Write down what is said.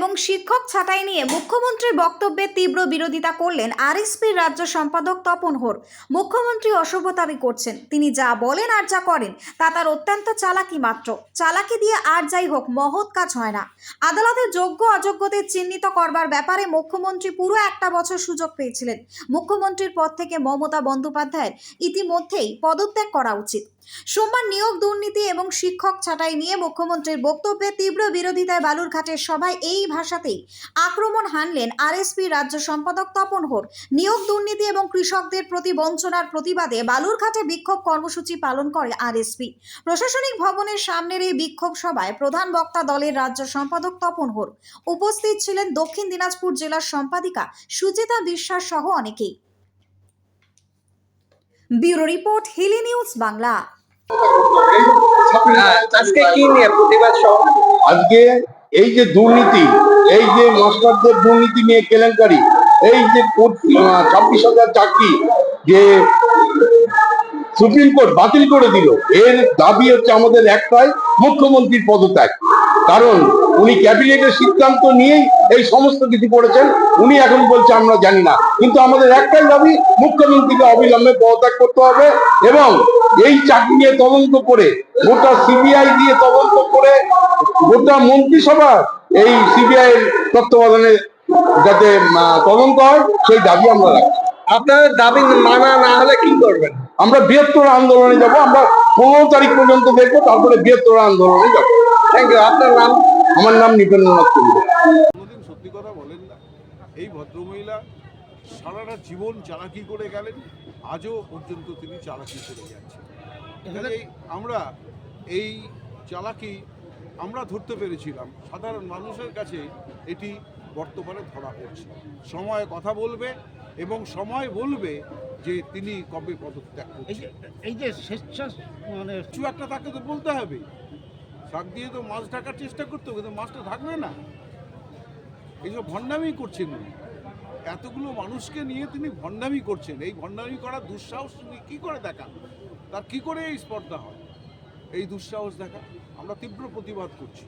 এবং শিক্ষক ছাঁটাই নিয়ে মুখ্যমন্ত্রীর বক্তব্যে তীব্র বিরোধিতা করলেন আরএসপির রাজ্য সম্পাদক তপন হোর। মুখ্যমন্ত্রী অসভ্যতামি করছেন, তিনি যা বলেন আর যা করেন, তা তার অত্যন্ত চালাকি মাত্র। চালাকি দিয়ে আর যাই হোক, মহৎ কাজ হয় না। আদালতের যোগ্য অযোগ্যদের চিহ্নিত করবার ব্যাপারে মুখ্যমন্ত্রী পুরো একটা বছর সুযোগ পেয়েছিলেন। মুখ্যমন্ত্রীর পদ থেকে মমতা বন্দ্যোপাধ্যায়ের ইতিমধ্যেই পদত্যাগ করা উচিত। সোমবার নিয়োগ দুর্নীতি এবং শিক্ষক ছাঁটাই নিয়ে মুখ্যমন্ত্রীর বক্তব্যে তীব্র বিরোধিতায় বালুরঘাটের সভায় এই ভাষাতেই আক্রমণ হানলেন আরএসপি রাজ্য সম্পাদক তপন হোর। নিয়োগ দুর্নীতি এবং কৃষকদের প্রতি বঞ্চনার প্রতিবাদে বালুরঘাটে বিক্ষোভ কর্মসূচি পালন করে আরএসপি। প্রশাসনিক ভবনের সামনের এই বিক্ষোভ সভায় প্রধান বক্তা দলের রাজ্য সম্পাদক তপন হোর। উপস্থিত ছিলেন দক্ষিণ দিনাজপুর জেলার সম্পাদিকা সুচেতা বিশ্বাস সহ অনেকেই। Bureau report Hili news Bangla. হ্যাঁ, আজকে কি নিয়ে প্রতিবাদ আজকে এই যে দুর্নীতি এই যে মাস্টারদের দুর্নীতি নিয়ে কেলেঙ্কারি এই যে ছাব্বিশ হাজার চাকরি যে সুপ্রিম কোর্ট বাতিল করে দিল এর দাবি হচ্ছে আমাদের একটাই মুখ্যমন্ত্রীর পদত্যাগ। কারণ উনি ক্যাবিনেটের সিদ্ধান্ত নিয়েই এই সমস্ত কিছু করেছেন। উনি এখন বলছে আমরা জানি না। কিন্তু আমাদের একটাই দাবি মুখ্যমন্ত্রীকে অবিলম্বে পদত্যাগ করতে হবে এবং এই চাকরি নিয়ে তদন্ত করে গোটা সিবিআই দিয়ে তদন্ত করে গোটা মন্ত্রিসভা এই সিবিআই এর তত্ত্বাবধানে যাতে তদন্ত হয় সেই দাবি আমরা রাখছি। আপনাদের দাবি মানা না হলে কি করবেন? আমরা বৃহত্তর আন্দোলনে যাব আমরা পনেরো তারিখ পর্যন্ত দেখব তারপরে বৃহত্তর আন্দোলনে যাব। থ্যাংক ইউ আপনার নাম? আমার নাম নিপেন্দ্রনাথ কোনোদিন সত্যি কথা বলেন না। এই ভদ্রমহিলা সারাটা জীবন চালাকি করে গেলেন আজও পর্যন্ত তিনি চালাকি করে যাচ্ছেন। কাজেই আমরা এই চালাকি আমরা ধরতে পেরেছিলাম। সাধারণ মানুষের কাছে এটি বর্তমানে ধরা পড়ছে। সময় কথা বলবে এবং সময় বলবে যে তিনি কবে পদত্যাগ এই করছেন। এই যে স্বেচ্ছা মানে কিছু একটা তাকে তো বলতে হবে। শাক দিয়ে তো মাছ ঢাকার চেষ্টা করতে কিন্তু মাছটা থাকবে না। এইসব ভণ্ডামি করছেন এতগুলো মানুষকে নিয়ে তিনি ভণ্ডামি করছেন। এই ভণ্ডামি করা দুঃসাহস তিনি কী করে দেখান? তার কি করে এই স্পর্ধা হয়? এই দুঃসাহস দেখা আমরা তীব্র প্রতিবাদ করছি।